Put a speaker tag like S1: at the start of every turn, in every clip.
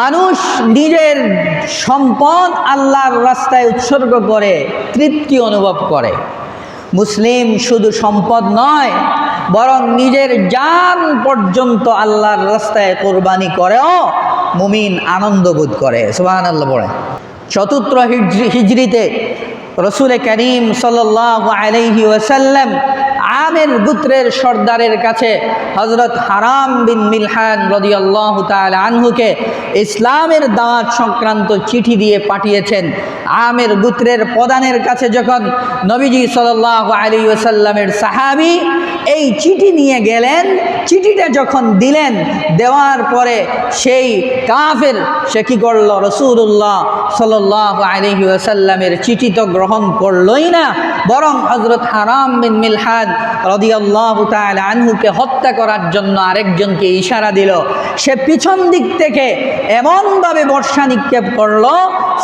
S1: মানুষ নিজের সম্পদ আল্লাহর রাস্তায় উৎসর্গ করে, তৃপ্তি অনুভব করে। মুসলিম শুধু সম্পদ নয়, বরং নিজের জান পর্যন্ত আল্লাহর রাস্তায় কোরবানি করেও মুমিন আনন্দ বোধ করে। সুবাহান আল্লাহ বলে চতুর্থ হিজরিতে রসুল করিম সাল্লাহ আলহি ওয়াসাল্লাম আমের গুত্রের সর্দারের কাছে হজরত হারাম বিন মিলহান রদিয়াল্লাহ তাল আনহুকে ইসলামের দাওয়াত সংক্রান্ত চিঠি দিয়ে পাঠিয়েছেন। আমের গুত্রের প্রধানের কাছে যখন নবীজি সাল্লাহ আলী ওসাল্লামের সাহাবি এই চিঠি নিয়ে গেলেন, চিঠিটা যখন দিলেন, দেওয়ার পরে সেই কাফের, সে কী করল? রসুল্লাহ সাল্লাহ আলহি ওসাল্লামের চিঠি তো গ্রহণ করলই না, বরং হজরত হারাম বিন মিলহান রদিয়াল্লাহ তাল আনহুকে হত্যা করার জন্য আরেকজনকে ইশারা দিল। সে পিছন দিক থেকে এমনভাবে বর্ষা নিক্ষেপ করল,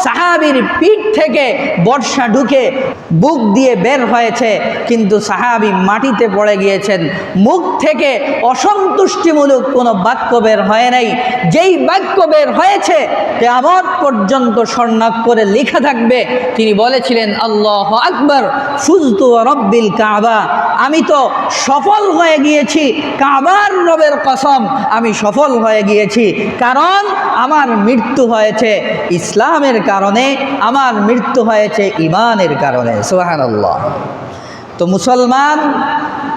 S1: সাহাবির পিঠ থেকে বর্ষা ঢুকে বুক দিয়ে বের হয়েছে, কিন্তু সাহাবি মাটিতে পড়ে গিয়েছেন। মুখ থেকে অসন্তুষ্টিমূলক কোনো বাক্য বের হয় নাই। যেই বাক্য বের হয়েছে, কেয়ামত পর্যন্ত স্বর্ণাক করে লেখা থাকবে। তিনি বলেছিলেন, আল্লাহ আকবর, ফুজতু রব্বিল কাবা। আমি তো সফল হয়ে গিয়েছি। কাবার রবের কসম, আমি সফল হয়ে গিয়েছি। কারণ আমার মৃত্যু হয়েছে ইসলামের কারণে, আমার মৃত্যু হয়েছে ইমানের কারণে। সোহান তো মুসলমান,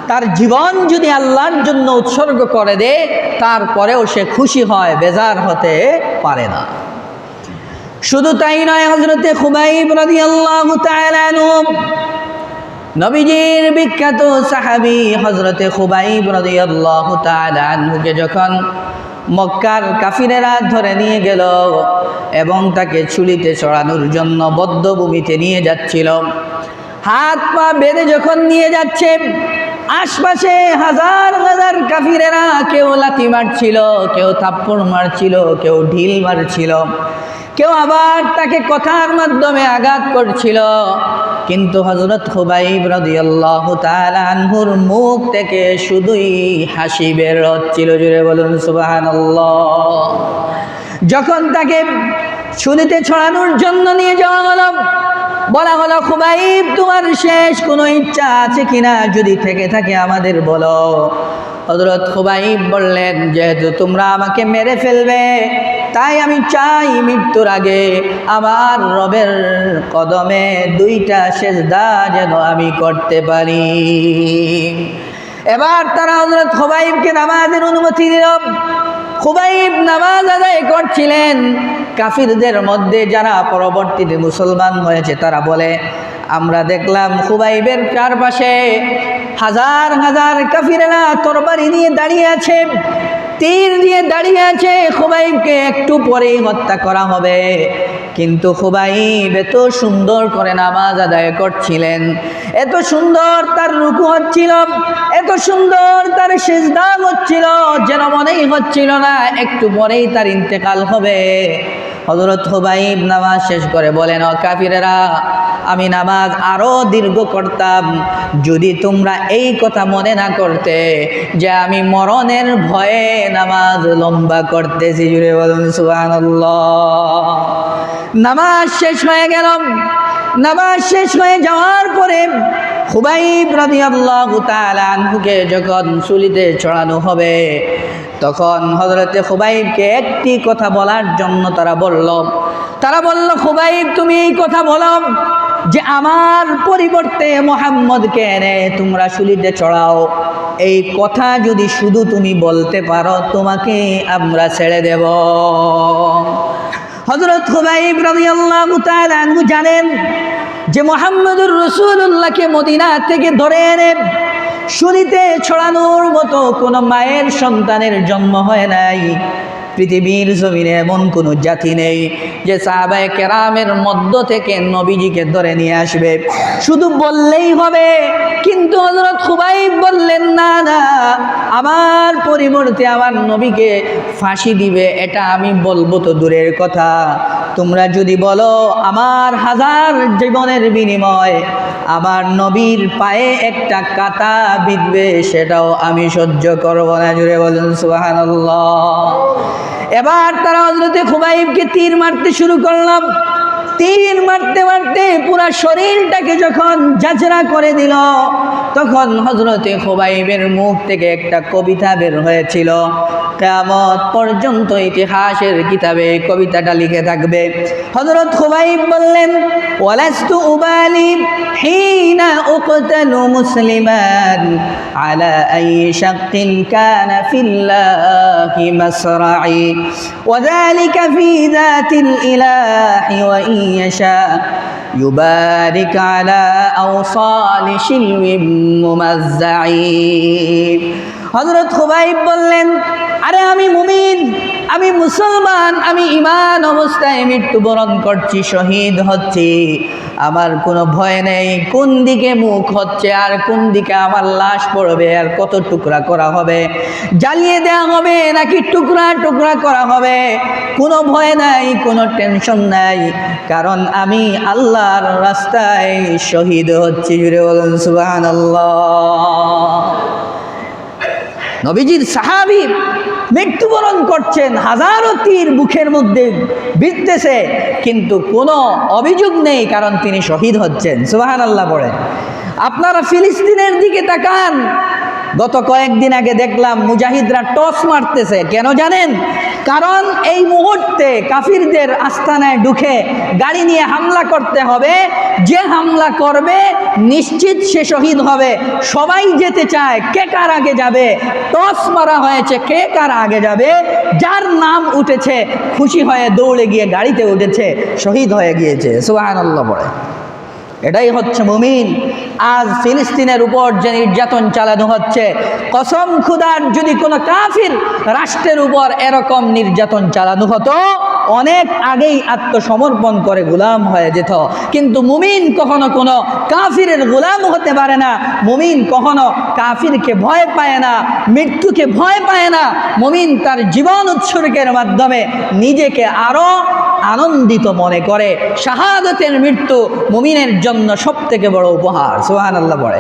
S1: তার জীবন যদি আল্লাহর জন্য উৎসর্গ করে দে তারপরেও সে খুশি হয়, বেজার হতে পারে না। শুধু তাই নয় হজরতে খুবাইব রাজি আল্লাহ নবীজির বিখ্যাত সাহাবি হজরতে খুবাইব রাজি আল্লাহ তালুকে যখন মক্কার কাফিরেরা ধরে নিয়ে গেল এবং তাকে ছুলিতে চড়ানোর জন্য বদ্ধভূমিতে নিয়ে যাচ্ছিল, হাত পা বেঁধে যখন নিয়ে যাচ্ছে, আশপাশে হাজার হাজার কাফিরেরা কেউ লাথি মারছিল, কেউ থাপ্পড় মারছিল, কেউ ঢিল মারছিল। কেউ আবার তাকে কথার মাধ্যমে আঘাত করছিল। কিন্তু হজরত হুবাইব রদিয়াল্লাহ তাআলা আনহুর মুখ থেকে শুধুই হাসি বের হচ্ছিল জুড়ে বলুন সুবাহান যখন তাকে শুনিতে ছড়ানোর জন্য নিয়ে যাওয়া হলো বলা হলো, খুবাইব, তোমার শেষ কোনো ইচ্ছা আছে কিনা যদি থেকে থাকে আমাদের বলো। হজরত খুবাইব বললেন, যেহেতু তোমরা আমাকে মেরে ফেলবে, তাই আমি চাই মৃত্যুর আগে আমার রবের কদমে দুইটা সেজদা যেন আমি করতে পারি। এবার তারা হজরত খুবাইবকে নামাজের অনুমতি দিল। খুবাইব নামাজ আদায় করছিলেন। কাফিরদের মধ্যে যারা পরবর্তীতে মুসলমান হয়েছে, তারা বলে, আমরা দেখলাম খুবাইবের চারপাশে হাজার হাজার কাফিরেরা তরবারি নিয়ে দাঁড়িয়ে আছে, তীর দিয়ে দাঁড়িয়ে আছে। খুবাইবকে একটু পরেই হত্যা করা হবে। কিন্তু খুবাইব এত সুন্দর করে নামাজ আদায় করছিলেন। এত সুন্দর তার রুকু হচ্ছিল, এত সুন্দর তার সেজদা হচ্ছিল, যেন মনেই হচ্ছিল না, একটু পরেই তার ইন্তেকাল হবে। হজরত হুবাইব নামাজ শেষ করে বলেন, ও কাফিরেরা, আমি নামাজ আরও দীর্ঘ করতাম। যদি তোমরা এই কথা মনে না করতে যে আমি মরণের ভয়ে নামাজ লম্বা করতেছি, জুড়ে বলুন সুবহানাল্লাহ। নামাজ শেষ হয়ে গেল। নামাজ শেষ হয়ে যাওয়ার পরে হুবাইব রাদিয়াল্লাহু তাআলা আনহুকে যখন চুলিতে চড়ানো হবে তখন হজরতে খুবাইবকে একটি কথা বলার জন্য তারা বলল তারা বলল, খুবাইব, তুমি এই কথা বলো যে আমার পরিবর্তে মোহাম্মদকে এনে তোমরা শুলিতে চড়াও। এই কথা যদি শুধু তুমি বলতে পারো, তোমাকে আমরা ছেড়ে দেব। হজরত খুবাইব তাআলা জানেন যে মোহাম্মদুর রসুল্লাহকে মদিনা থেকে ধরে এনে শুনিতে ছড়ানোর মতো কোনো মায়ের সন্তানের জন্ম হয় নাই। পৃথিবীর জমিনে এমন কোনো জাতি নেই যে সাহাবায় কেরামের মধ্য থেকে নবীজিকে ধরে নিয়ে আসবে। শুধু বললেই হবে, কিন্তু হজরত খুবাই বললেন, না না, আমার পরিবর্তে আমার নবীকে ফাঁসি দিবে, এটা আমি বলব তো দূরের কথা। তোমরা যদি বলো আমার হাজার জীবনের বিনিময়, আমার নবীর পায়ে একটা কাতা বিঁধবে, সেটাও আমি সহ্য করব না। জুড়ে বলুন সুবাহান এবার তারা হজরতে খুবাইবকে তীর মারতে শুরু করলাম। তীর মারতে মারতে পুরো শরীরটাকে যখন যাচরা করে দিল, তখন হজরতে খোবাইবের মুখ থেকে একটা কবিতা বের হয়েছিল। কেয়ামত পর্যন্ত ইতিহাসের কিতাবে কবিতাটা লিখে থাকবে। হজরত খুবাইব বললেন, ওয়ালাস্তু উবালি হিনা উকতালু মুসলিমান আলা আই শাক্কিন কানা ফিল্লাহি মাসরাই। ওয়াযালিকা ফি যাতিল ইলাহি ওয়া يشاء يبارك على أوصال شلو ممزعين হজরত খুবাইব বললেন আরে আমি মুমিন, আমি মুসলমান, আমি ইমান অবস্থায় মৃত্যুবরণ করছি, শহীদ হচ্ছি। আমার কোনো ভয় নেই, কোন দিকে মুখ হচ্ছে আর কোন দিকে আমার লাশ পড়বে আর কত টুকরা করা হবে? জ্বালিয়ে দেওয়া হবে নাকি টুকরা টুকরা করা হবে? কোনো ভয় নাই, কোনো টেনশন নাই, কারণ আমি আল্লাহর রাস্তায় শহীদ হচ্ছি, জুড়ে বলুন সুবাহ নবীজির সাহাবি মৃত্যুবরণ করছেন হাজারো তীর বুকের মধ্যে বিদ্যেছে কিন্তু কোনো অভিযোগ নেই কারণ তিনি শহীদ হচ্ছেন। সুবাহান আল্লাহ বলেন। আপনারা ফিলিস্তিনের দিকে তাকান। গত কয়েকদিন আগে দেখলাম মুজাহিদরা টস মারতেছে। কেন জানেন? কারণ এই মুহূর্তে কাফিরদের আস্তানায় ঢুকে গাড়ি নিয়ে হামলা করতে হবে। যে হামলা করবে নিশ্চিত সে শহীদ হবে। সবাই যেতে চায়, কে কার আগে যাবে? টস মারা হয়েছে, কে কার আগে যাবে? যার নাম উঠেছে, খুশি হয়ে দৌড়ে গিয়ে গাড়িতে উঠেছে, শহীদ হয়ে গিয়েছে। সুবাহান আল্লাহ বলে। এটাই হচ্ছে মুমিন। আজ ফিলিস্তিনের উপর যে নির্যাতন চালানো হচ্ছে, কসম খুদার যদি কোনো কাফির রাষ্ট্রের উপর এরকম নির্যাতন চালানো হতো অনেক আগেই আত্মসমর্পণ করে গোলাম হয়ে যেত। কিন্তু মুমিন কখনো কোনো কাফিরের গোলাম হতে পারে না। মুমিন কখনো কাফিরকে ভয় পায় না, মৃত্যুকে ভয় পায় না। মুমিন তার জীবন উৎসর্গের মাধ্যমে নিজেকে আরও আনন্দিত মনে করে। শাহাদতের মৃত্যু মুমিনের জন্য সব থেকে বড় উপহার। সোহান আল্লাহ বলে।